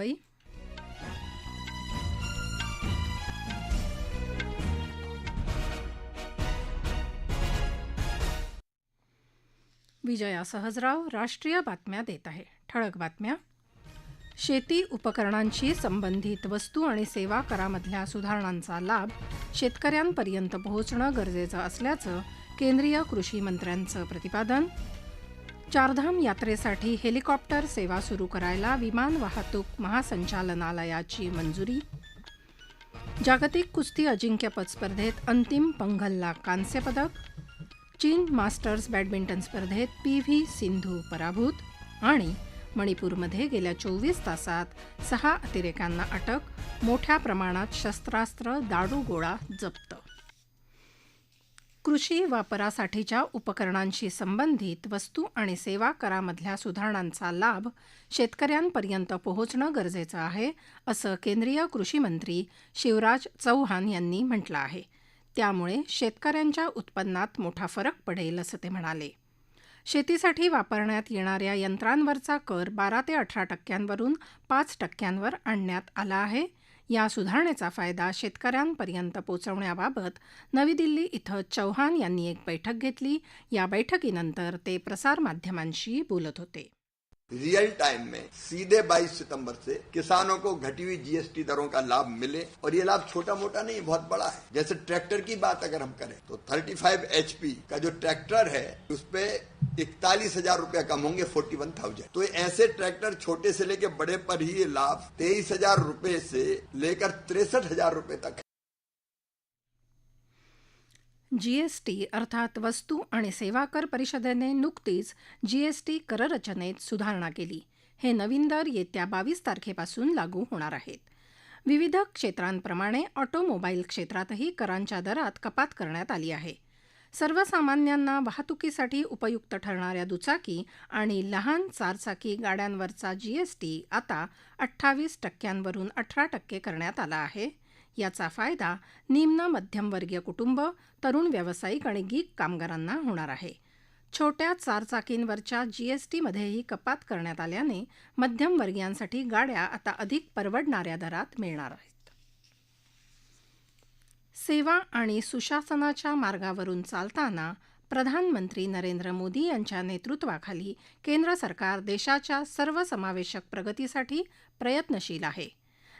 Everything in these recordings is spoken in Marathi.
मुंबई विजया सहजराव राष्ट्रीय बातम्या देत आहे. ठळक बातम्या. शेती उपकरणांशी संबंधित वस्तू आणि सेवा करामधल्या सुधारणांचा लाभ शेतकऱ्यांपर्यंत पोहोचणं गरजेचं असल्याचं केंद्रीय कृषी मंत्र्यांचं प्रतिपादन चारधाम यात्रेसाठी हेलिकॉप्टर सेवा सुरू करायला विमान वाहतूक महासंचालनालयाची मंजुरी. जागतिक कुस्ती अजिंक्यपद स्पर्धेत अंतिम पंघलला कांस्यपदक. चीन मास्टर्स बॅडमिंटन स्पर्धेत पी व्ही सिंधू पराभूत. आणि मणिपूरमध्ये गेल्या चोवीस तासात सहा अतिरेक्यांना अटक मोठ्या प्रमाणात शस्त्रास्त्र दारूगोळा जप्त. कृषी वापरासाठीच्या उपकरणांशी संबंधित वस्तू आणि सेवा करामधल्या सुधारणांचा लाभ शेतकऱ्यांपर्यंत पोहोचणं गरजेचं आहे असं केंद्रीय कृषीमंत्री शिवराज चौहान यांनी म्हटलं आहे. त्यामुळे शेतकऱ्यांच्या उत्पन्नात मोठा फरक पडेल असं ते म्हणाले. शेतीसाठी वापरण्यात येणाऱ्या यंत्रांवरचा कर बारा ते अठरा टक्क्यांवरून पाच टक्क्यांवर आणण्यात आला आहे. या सुधारणेचा फायदा शेतकऱ्यांपर्यंत पोचवण्याबाबत नवी दिल्ली इथं चौहान यांनी एक बैठक घेतली. या बैठकीनंतर ते प्रसारमाध्यमांशी बोलत होते. रियल टाइम में सीधे 22 सितंबर से किसानों को घटी हुई जीएसटी दरों का लाभ मिले और ये लाभ छोटा मोटा नहीं बहुत बड़ा है। जैसे ट्रैक्टर की बात अगर हम करें तो 35 एचपी का जो ट्रैक्टर है उस पे इकतालीस हजार रूपया कम होंगे फोर्टी वन थाउजेंड तो ऐसे ट्रैक्टर छोटे से लेके बड़े पर ही ये लाभ तेईस हजार रूपये से लेकर तिरसठ हजार रूपये तक जीएसटी अर्थात वस्तू आणि सेवा कर परिषदेने नुकतीच जीएसटी कररचनेत सुधारणा केली. हे नवीन दर येत्या बावीस तारखेपासून लागू होणार आहेत. विविध क्षेत्रांप्रमाणे ऑटोमोबाईल क्षेत्रातही करांच्या दरात कपात करण्यात आली आहे. सर्वसामान्यांना वाहतुकीसाठी उपयुक्त ठरणाऱ्या दुचाकी आणि लहान चारचाकी गाड्यांवरचा जीएसटी आता अठ्ठावीस टक्क्यांवरून अठरा टक्के करण्यात आला आहे. याचा फायदा निम्न मध्यमवर्गीय कुटुंब तरुण व्यावसायिक आणि गीक कामगारांना होणार आहे. छोट्या चारचाकींवरच्या जीएसटीमध्येही कपात करण्यात आल्याने मध्यमवर्गीयांसाठी गाड्या आता अधिक परवडणाऱ्या दरात मिळणार आहेत. सेवा आणि सुशासनाच्या मार्गावरून चालताना प्रधानमंत्री नरेंद्र मोदी यांच्या नेतृत्वाखाली केंद्र सरकार देशाच्या सर्वसमावेशक प्रगतीसाठी प्रयत्नशील आहे.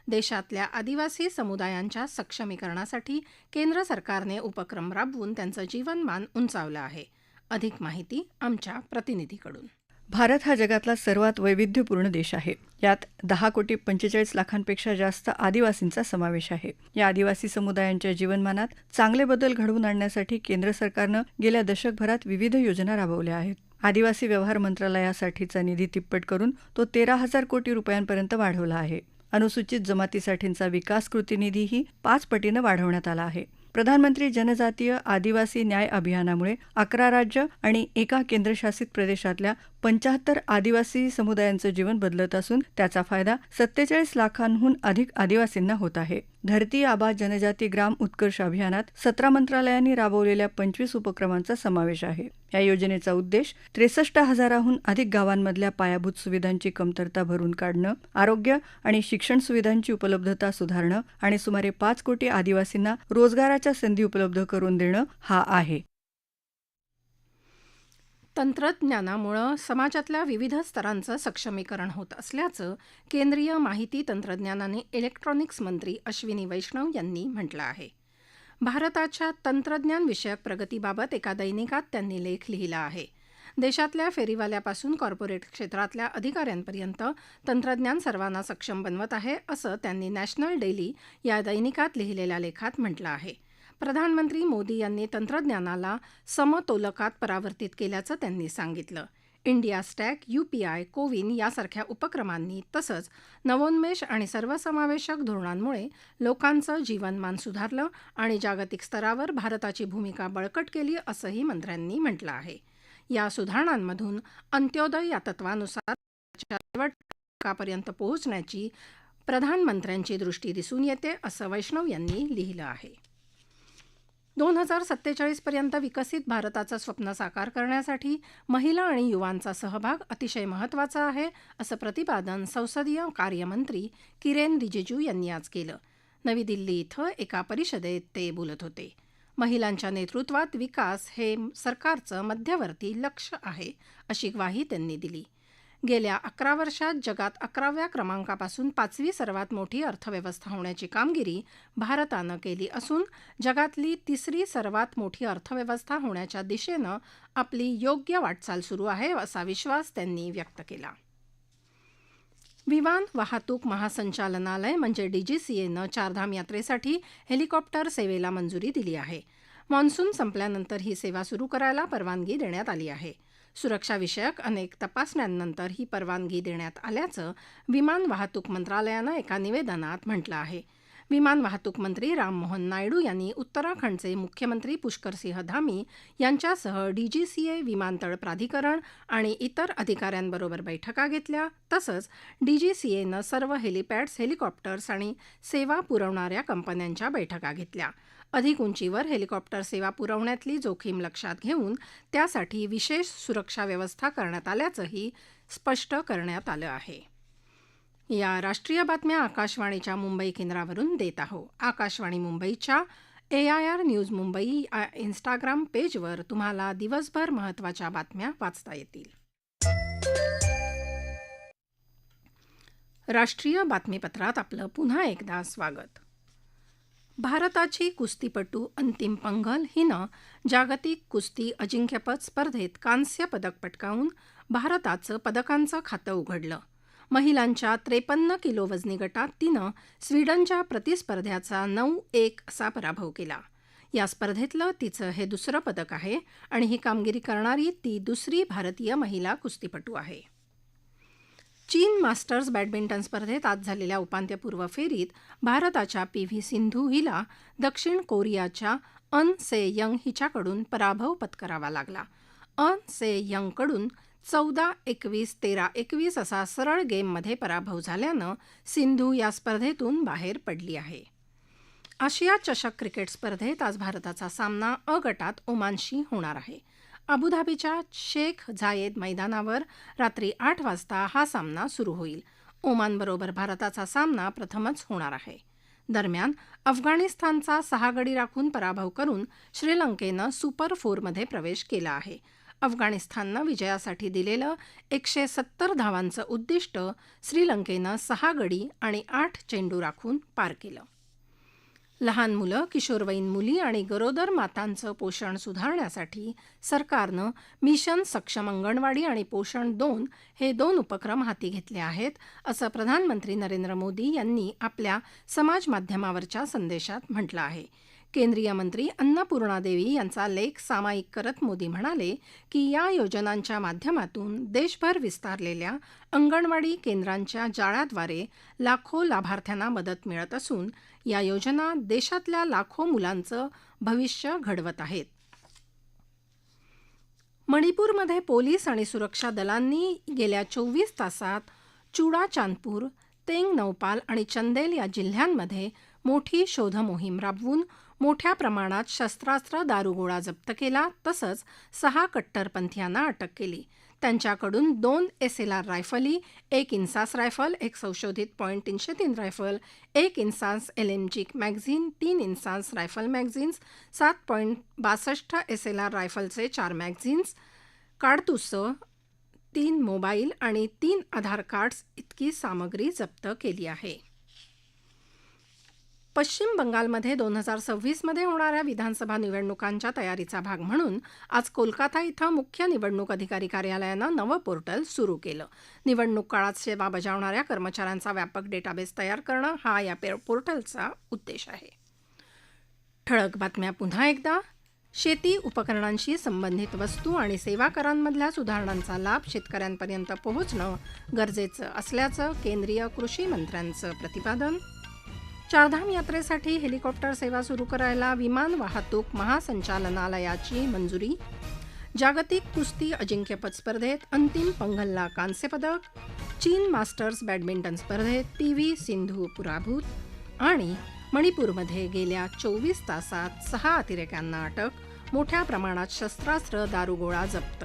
देशातल्या आदिवासी समुदायांच्या सक्षमीकरणासाठी केंद्र सरकारने उपक्रम राबवून त्यांचं जीवनमान उंचावलं आहे. अधिक माहिती आमच्या प्रतिनिधीकडून. भारत हा जगातला सर्वात वैविध्यपूर्ण देश आहे. यात दहा कोटी पंचेचाळीस लाखांपेक्षा जास्त आदिवासींचा समावेश आहे. या आदिवासी समुदायांच्या जीवनमानात चांगले बदल घडवून आणण्यासाठी केंद्र सरकारनं गेल्या दशकभरात विविध योजना राबवल्या आहेत. आदिवासी व्यवहार मंत्रालयासाठीचा निधी तिप्पट करून तो तेरा हजार कोटी रुपयांपर्यंत वाढवला आहे. अनुसूचित जमातीसाठींचा विकास कृती निधीही पाच पटीनं वाढवण्यात आला आहे. प्रधानमंत्री जनजातीय आदिवासी न्याय अभियानामुळे अकरा राज्य आणि एका केंद्रशासित प्रदेशातल्या पंचाहत्तर आदिवासी समुदायांचं जीवन बदलत असून त्याचा फायदा सत्तेचाळीस लाखांहून अधिक आदिवासींना होत आहे. धरती आबा जनजाती ग्राम उत्कर्ष अभियानात सतरा मंत्रालयांनी राबवलेल्या पंचवीस उपक्रमांचा समावेश आहे. या योजनेचा उद्देश त्रेसष्ट हजाराहून अधिक गावांमधल्या पायाभूत सुविधांची कमतरता भरून काढणं आरोग्य आणि शिक्षण सुविधांची उपलब्धता सुधारणं आणि सुमारे पाच कोटी आदिवासींना रोजगाराच्या संधी उपलब्ध करून देणं हा आहे. तंत्रज्ञानामुळं समाजातल्या विविध स्तरांचं सक्षमीकरण होत असल्याचं केंद्रीय माहिती तंत्रज्ञान आणि इलेक्ट्रॉनिक्स मंत्री अश्विनी वैष्णव यांनी म्हटलं आहे. भारताच्या तंत्रज्ञान विषयक प्रगतीबाबत एका दैनिकात त्यांनी लेख लिहिला आहे. देशातल्या फेरीवाल्यापासून कॉर्पोरेट क्षेत्रातल्या अधिकाऱ्यांपर्यंत तंत्रज्ञान सर्वांना सक्षम बनवत आहे असं त्यांनी नॅशनल डेली या दैनिकात लिहिलेल्या लेखात म्हटलं आहे. प्रधानमंत्री मोदी यांनी तंत्रज्ञानाला समतोलकात परावर्तित केल्याचं त्यांनी सांगितलं. इंडिया स्टॅक यूपीआय कोविन यासारख्या उपक्रमांनी तसंच नवोन्मेष आणि सर्वसमावेशक धोरणांमुळे लोकांचं जीवनमान सुधारलं आणि जागतिक स्तरावर भारताची भूमिका बळकट केली असंही मंत्र्यांनी म्हटलं आहे. या सुधारणांमधून अंत्योदय या तत्वानुसार शेवटपर्यंत पोहोचण्याची प्रधानमंत्र्यांची दृष्टी दिसून येते असं वैष्णव यांनी लिहिलं आहे. दोन हजार सत्तेचाळीसपर्यंत विकसित भारताचं स्वप्न साकार करण्यासाठी महिला आणि युवांचा सहभाग अतिशय महत्त्वाचा आहे असं प्रतिपादन संसदीय कार्यमंत्री किरेन रिजिजू यांनी आज केलं. नवी दिल्ली इथं एका परिषदेत ते बोलत होते. महिलांच्या नेतृत्वात विकास हे सरकारचं मध्यवर्ती लक्ष आहे अशी ग्वाही त्यांनी दिली. गेल्या अकरा वर्षात जगात अकराव्या क्रमांकापासून पाचवी सर्वात मोठी अर्थव्यवस्था होण्याची कामगिरी भारतानं केली असून जगातली तिसरी सर्वात मोठी अर्थव्यवस्था होण्याच्या दिशेनं आपली योग्य वाटचाल सुरू आहे असा विश्वास त्यांनी व्यक्त केला. विमान वाहतूक महासंचालनालय म्हणजे डीजीसीएनं चारधाम यात्रेसाठी हेलिकॉप्टर सेवेला मंजुरी दिली आहे. मान्सून संपल्यानंतर ही सेवा सुरू करायला परवानगी देण्यात आली आहे. सुरक्षाविषयक अनेक तपासण्यांनंतर ही परवानगी देण्यात आल्याचं विमान वाहतूक मंत्रालयानं एका निवेदनात म्हटलं आहे. विमान वाहतूक मंत्री राममोहन नायडू यांनी उत्तराखंडचे मुख्यमंत्री पुष्करसिंह धामी यांच्यासह डीजीसीए विमानतळ प्राधिकरण आणि इतर अधिकाऱ्यांबरोबर बैठका घेतल्या. तसंच डीजीसीएनं सर्व हेलिपॅड्स हेलिकॉप्टर्स आणि सेवा पुरवणाऱ्या कंपन्यांच्या बैठका घेतल्या. अधिक उंचीवर हेलिकॉप्टर सेवा पुरवण्यातली जोखीम लक्षात घेऊन त्यासाठी विशेष सुरक्षा व्यवस्था करण्यात आल्याचंही स्पष्ट करण्यात आलं आहे. या राष्ट्रीय बातम्या आकाशवाणीच्या मुंबई केंद्रावरून देत आहो. आकाशवाणी मुंबईच्या A I R news Mumbai या इन्स्टाग्राम पेजवर तुम्हाला दिवसभर महत्त्वाच्या बातम्या वाचता येतील. राष्ट्रीय बातमीपत्रात आपलं पुन्हा एकदा स्वागत. भारताची कुस्तीपटू अंतिम पंघल हिनं जागतिक कुस्ती अजिंक्यपद स्पर्धेत कांस्य पदक पटकावून भारताचं पदकांचं खातं उघडलं. महिलांच्या त्रेपन्न किलो वजनी गटात तिनं स्वीडनच्या प्रतिस्पर्ध्याचा नऊ एक असा पराभव केला. या स्पर्धेतलं तिचं हे दुसरं पदक आहे आणि ही कामगिरी करणारी ती दुसरी भारतीय महिला कुस्तीपटू आहे. चीन मास्टर्स बॅडमिंटन स्पर्धेत आज झालेल्या उपांत्यपूर्व फेरीत भारताच्या पी व्ही सिंधू हिला दक्षिण कोरियाच्या अन से यंग हिच्याकडून पराभव पत्करावा लागला. अन से यंगकडून चौदा एकवीस तेरा एकवीस असा सरळ गेममध्ये पराभव झाल्यानं सिंधू या स्पर्धेतून बाहेर पडली आहे. आशिया चषक क्रिकेट स्पर्धेत आज भारताचा सामना अ गटात ओमानशी होणार आहे. अबुधाबीच्या शेख झायेद मैदानावर रात्री आठ वाजता हा सामना सुरू होईल. ओमानबरोबर भारताचा सामना प्रथमच होणार आहे. दरम्यान अफगाणिस्तानचा सहा गडी राखून पराभव करून श्रीलंकेनं सुपर फोरमध्ये प्रवेश केला आहे. अफगाणिस्ताननं विजयासाठी दिलेलं एकशे सत्तर धावांचं उद्दिष्ट श्रीलंकेनं सहा गडी आणि आठ चेंडू राखून पार केलं. लहान मुलं किशोरवयीन मुली आणि गरोदर मातांचं पोषण सुधारण्यासाठी सरकारनं मिशन सक्षम अंगणवाडी आणि पोषण दोन हे दोन उपक्रम हाती घेतले आहेत असं प्रधानमंत्री नरेंद्र मोदी यांनी आपल्या समाजमाध्यमावरच्या संदेशात म्हटलं आहे. केंद्रीय मंत्री अन्नपूर्णा देवी यांचा लेख सामायिक करत मोदी म्हणाले की या योजनांच्या माध्यमातून देशभर विस्तारलेल्या अंगणवाडी केंद्रांच्या जाळ्याद्वारे लाखो लाभार्थ्यांना मदत मिळत असून या योजना देशातल्या लाखो मुलांचं भविष्य घडवत आहेत. मणिपूरमध्ये पोलीस आणि सुरक्षा दलांनी गेल्या चोवीस तासात चुडा चांदपूर तेंग नौपाल आणि चंदेल या जिल्ह्यांमध्ये मोठी शोध मोहीम राबवून मोठ्या प्रमाणात शस्त्रास्त्र दारुगोळा जप्त केला तसंच सहा कट्टरपंथीयांना अटक केली. त्यांच्याकडून दोन एस एल आर रायफली एक इन्सास रायफल एक संशोधित पॉईंट तीनशे तीन रायफल एक INSAS L M G magazine तीन इन्सास रायफल मॅगझिन्स सात पॉईंट बासष्ट एस एल आर रायफलचे चार मॅगझिन्स काडतुसं तीन मोबाईल आणि तीन आधार कार्ड्स इतकी सामग्री जप्त केली आहे. पश्चिम बंगालमध्ये दोन हजार सव्वीसमध्ये होणाऱ्या विधानसभा निवडणुकांच्या तयारीचा भाग म्हणून आज कोलकाता इथं मुख्य निवडणूक अधिकारी कार्यालयानं नवं पोर्टल सुरू केलं. निवडणूक काळात सेवा बजावणाऱ्या कर्मचाऱ्यांचा व्यापक डेटाबेस तयार करणं हा या पोर्टलचा उद्देश आहे. ठळक बातम्या पुन्हा एकदा. शेती उपकरणांशी संबंधित वस्तू आणि सेवा करांमधल्या सुधारणांचा लाभ शेतकऱ्यांपर्यंत पोहोचणं गरजेचं असल्याचं केंद्रीय कृषी मंत्र्यांचं प्रतिपादन. चारधाम यात्रेसाठी हेलिकॉप्टर सेवा सुरू करायला विमान वाहतूक महासंचालनालयाची मंजुरी. जागतिक कुस्ती अजिंक्यपद स्पर्धेत अंतिम पंघलला कांस्यपदक चीन मास्टर्स बॅडमिंटन स्पर्धेत पी व्ही सिंधू पुराभूत. आणि मणिपूरमध्ये गेल्या चोवीस तासात सहा अतिरेक्यांना अटक. मोठ्या प्रमाणात शस्त्रास्त्र दारुगोळा जप्त.